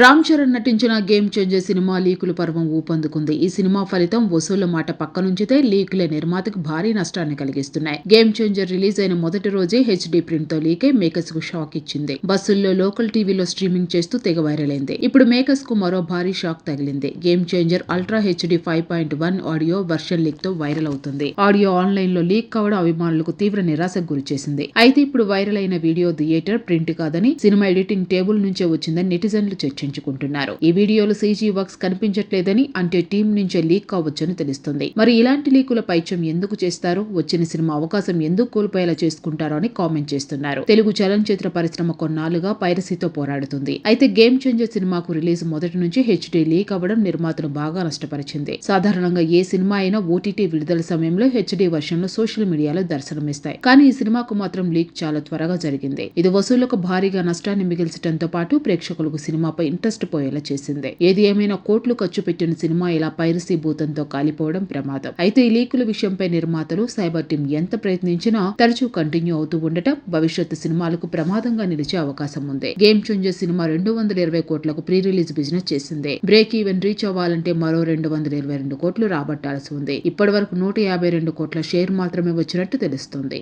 రామ్ చరణ్ నటించిన game changer cinema లీకుల పర్వం ఊపందుకుంది. ఈ సినిమా ఫలితం వసూళ్ళ మాట పక్కనుంచితే లీకులే నిర్మాతకు భారీ నష్టాన్ని కలిగిస్తున్నాయి. గేమ్ చేంజర్ రిలీజ్ అయిన మొదటి రోజే హెచ్డీ ప్రింట్తో లీకే మేకర్స్కు షాక్ ఇచ్చింది. బస్సుల్లో లోకల్ టీవీలో స్ట్రీమింగ్ చేస్తూ తెగ వైరల్ అయింది. ఇప్పుడు మేకర్స్కు మరో భారీ షాక్ తగిలింది. Game changer ultra HD five point one audio version లీక్తో viral అవుతుంది. ఆడియో ఆన్లైన్లో లీక్ కావడం అభిమానులకు తీవ్ర నిరాశకు గురిచేసింది అయితే ఇప్పుడు వైరల్ అయిన వీడియో థియేటర్ ప్రింట్ కాదని సినిమా ఎడిటింగ్ టేబుల్ నుంచే వచ్చిందని నెటిజన్లు చర్చించుకుంటున్నారు ఈ వీడియోలో సీజీ వర్క్స్ కనిపించట్లేదని అంటే టీం నుంచే లీక్ కావచ్చని తెలుస్తుంది. మరి ఇలాంటి లీకుల పైచం ఎందుకు చేస్తారు వచ్చిన సినిమా అవకాశం ఎందుకు కోల్పోయేలా చేసుకుంటారో అని కామెంట్ చేస్తున్నారు. తెలుగు చలనచిత్ర పరిశ్రమ కొన్నాళ్ళుగా పైరసీతో పోరాడుతుంది. అయితే గేమ్ చేంజర్ సినిమాకు రిలీజ్ మొదటి నుంచి హెచ్డీ లీక్ అవ్వడం నిర్మాతను బాగా నష్టపరిచింది. సాధారణంగా ఏ సినిమా అయినా ఓటీటీ విడుదల సమయంలో హెచ్డీ వర్షన్లు సోషల్ మీడియాలో దర్శనమిస్తాయి. కానీ ఈ సినిమాకు మాత్రం లీక్ చాలా త్వరగా జరిగింది. ఇది వసూళ్ళకు భారీగా నష్టాన్ని మిగిల్చడంతో పాటు ప్రేక్షకులకు సినిమాపై ఇంట్రెస్ట్ పోయేలా చేసింది. ఏది ఏమైనా కోట్లు ఖర్చు పెట్టిన సినిమా ఇలా పైరసీ భూతంతో కాలిపోవడం ప్రమాదం. అయితే ఈ లీకుల విషయంపై నిర్మాతలు సైబర్ టీం ఎంత ప్రయత్నించినా తరచూ కంటిన్యూ అవుతూ ఉండటం భవిష్యత్తు సినిమాలకు ప్రమాదంగా నిలిచే అవకాశం ఉంది. గేమ్ చేంజర్ సినిమా రెండు వందల ఇరవై కోట్లకు ప్రీ రిలీజ్ బిజినెస్ చేసింది. బ్రేక్ ఈవెన్ రీచ్ అవ్వాలంటే మరో రెండు వందల ఇరవై రెండు కోట్లు రాబట్టాల్సి ఉంది. ఇప్పటి వరకు నూట యాభై రెండు కోట్ల షేర్ మాత్రమే వచ్చినట్టు తెలుస్తుంది.